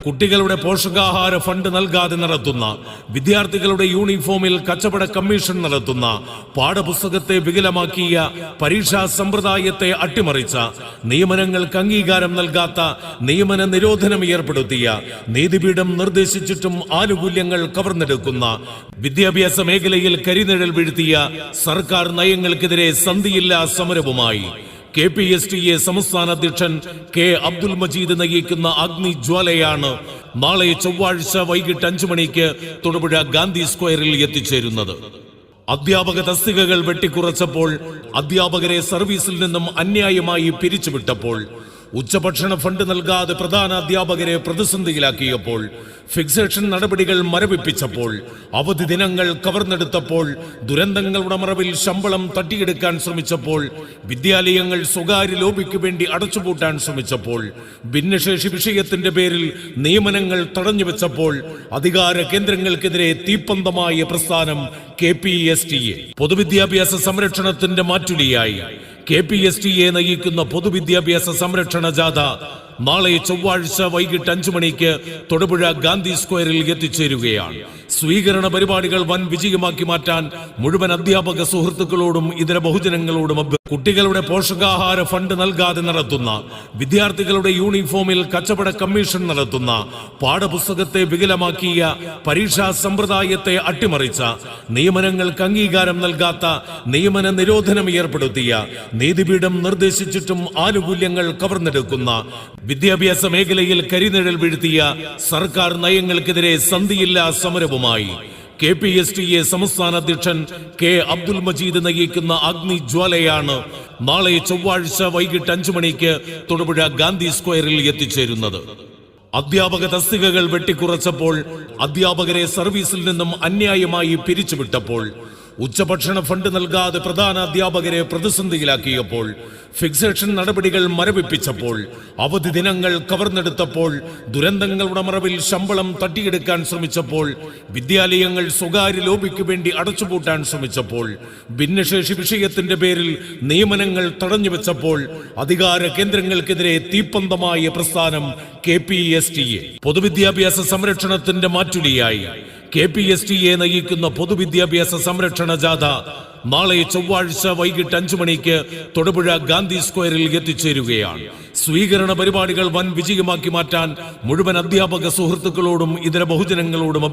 കുട്ടികളുടെ പോഷകാഹാര ഫണ്ട് നൽകാതെ നടത്തുന്ന വിദ്യാർത്ഥികളുടെ യൂണിഫോമിൽ കച്ചവട കമ്മീഷൻ നടത്തുന്ന പാഠപുസ്തകത്തെ വികലമാക്കിയ പരീക്ഷാ സമ്പ്രദായത്തെ അട്ടിമറിച്ച നിയമനങ്ങൾക്ക് അംഗീകാരം നൽകാത്ത നിയമന നിരോധനം ഏർപ്പെടുത്തിയ നീതിപീഠം നിർദ്ദേശിച്ചിട്ടും ആനുകൂല്യങ്ങൾ കവർന്നെടുക്കുന്ന വിദ്യാഭ്യാസ മേഖലയിൽ കരിനിഴൽ വീഴ്ത്തിയ സർക്കാർ നയങ്ങൾക്കെതിരെ സന്ധിയില്ലാ സമരവുമായി K P S T A സംസ്ഥാന അധ്യക്ഷൻ കെ അബ്ദുൽ മജീദ് നയിക്കുന്ന അഗ്നി ജ്വാലയാണ് നാളെ ചൊവ്വാഴ്ച വൈകിട്ട് അഞ്ചു മണിക്ക് തൊടുപുഴ ഗാന്ധി സ്ക്വയറിൽ എത്തിച്ചേരുന്നത്. അധ്യാപക തസ്തികകൾ വെട്ടിക്കുറച്ചപ്പോൾ അധ്യാപകരെ സർവീസിൽ നിന്നും അന്യായമായി പിരിച്ചുവിട്ടപ്പോൾ ഉച്ചഭക്ഷണ ഫണ്ട് നൽകാതെ പ്രധാന അധ്യാപകരെ പ്രതിസന്ധിയിലാക്കിയപ്പോൾ ഫിക്സേഷൻ നടപടികൾ മരവിപ്പിച്ചപ്പോൾ അവധി ദിനങ്ങൾ കവർന്നെടുത്തപ്പോൾ ദുരന്തങ്ങളുടെ മറവിൽ ശമ്പളം തട്ടിയെടുക്കാൻ ശ്രമിച്ചപ്പോൾ വിദ്യാലയങ്ങൾ സ്വകാര്യ ലോബിക്ക് വേണ്ടി അടച്ചുപൂട്ടാൻ ശ്രമിച്ചപ്പോൾ ഭിന്നശേഷി വിഷയത്തിന്റെ പേരിൽ നിയമനങ്ങൾ തടഞ്ഞു വെച്ചപ്പോൾ അധികാര കേന്ദ്രങ്ങൾക്കെതിരെ തീപ്പന്തമായ പ്രസ്ഥാനം K P S T A. പൊതുവിദ്യാഭ്യാസ സംരക്ഷണത്തിന്റെ മാറ്റുലിയായി. K P S T A നയിക്കുന്ന പൊതുവിദ്യാഭ്യാസ സംരക്ഷണ ജാഥ നാളെ ചൊവ്വാഴ്ച വൈകിട്ട് അഞ്ചു മണിക്ക് തൊടുപുഴ ഗാന്ധി സ്ക്വയറിൽ എത്തിച്ചേരുകയാണ്. സ്വീകരണ പരിപാടികൾ വൻ വിജയമാക്കി മാറ്റാൻ മുഴുവൻ അധ്യാപക സുഹൃത്തുക്കളോടും ഇതര ബഹുജനങ്ങളോടും കുട്ടികളുടെ പോഷകാഹാര ഫണ്ട് നൽകാതെ നടത്തുന്ന വിദ്യാർത്ഥികളുടെ യൂണിഫോമിൽ കച്ചവട കമ്മീഷൻ നടത്തുന്ന പാഠപുസ്തകത്തെ വികലമാക്കിയ പരീക്ഷാ സമ്പ്രദായത്തെ അട്ടിമറിച്ച നിയമനങ്ങൾക്ക് അംഗീകാരം നൽകാത്ത നിയമന നിരോധനം ഏർപ്പെടുത്തിയ നീതിപീഠം നിർദ്ദേശിച്ചിട്ടും ആനുകൂല്യങ്ങൾ കവർന്നെടുക്കുന്ന വിദ്യാഭ്യാസ മേഖലയിൽ കരിനിഴൽ വീഴ്ത്തിയ സർക്കാർ നയങ്ങൾക്കെതിരെ സന്ധിയില്ലാ സമരവുമായി K P S T A സംസ്ഥാന അധ്യക്ഷൻ കെ അബ്ദുൽ മജീദ് നയിക്കുന്ന അഗ്നി ജ്വാലയാണ് നാളെ ചൊവ്വാഴ്ച വൈകിട്ട് അഞ്ചു മണിക്ക് തൊടുപുഴ ഗാന്ധി സ്ക്വയറിൽ എത്തിച്ചേരുന്നത്. അധ്യാപക തസ്തികകൾ വെട്ടിക്കുറച്ചപ്പോൾ അധ്യാപകരെ സർവീസിൽ നിന്നും അന്യായമായി പിരിച്ചുവിട്ടപ്പോൾ ഉച്ചഭക്ഷണ ഫണ്ട് നൽകാതെ പ്രധാന അധ്യാപകരെ പ്രതിസന്ധിയിലാക്കിയപ്പോൾ ഫിക്സേഷൻ നടപടികൾ മരവിപ്പിച്ചപ്പോൾ അവധി ദിനങ്ങൾ കവർന്നെടുത്തപ്പോൾ ദുരന്തങ്ങളുടെ മറവിൽ ശമ്പളം തട്ടിയെടുക്കാൻ ശ്രമിച്ചപ്പോൾ വിദ്യാലയങ്ങൾ സ്വകാര്യ ലോബിക്ക് വേണ്ടി അടച്ചുപൂട്ടാൻ ശ്രമിച്ചപ്പോൾ ഭിന്നശേഷി വിഷയത്തിന്റെ പേരിൽ നിയമനങ്ങൾ തടഞ്ഞു വെച്ചപ്പോൾ അധികാര കേന്ദ്രങ്ങൾക്കെതിരെ തീപ്പന്തമായ പ്രസ്ഥാനം K P S T A പൊതുവിദ്യാഭ്യാസ സംരക്ഷണത്തിന്റെ മാറ്റുലിയായി. K P S T A നയിക്കുന്ന പൊതുവിദ്യാഭ്യാസ സംരക്ഷണ ജാഥ നാളെ ചൊവ്വാഴ്ച വൈകിട്ട് അഞ്ചു മണിക്ക് തൊടുപുഴ ഗാന്ധി സ്ക്വയറിൽ എത്തിച്ചേരുകയാണ്. സ്വീകരണ പരിപാടികൾ വൻ വിജയമാക്കി മാറ്റാൻ മുഴുവൻ അധ്യാപക സുഹൃത്തുക്കളോടും ഇതര ബഹുജനങ്ങളോടും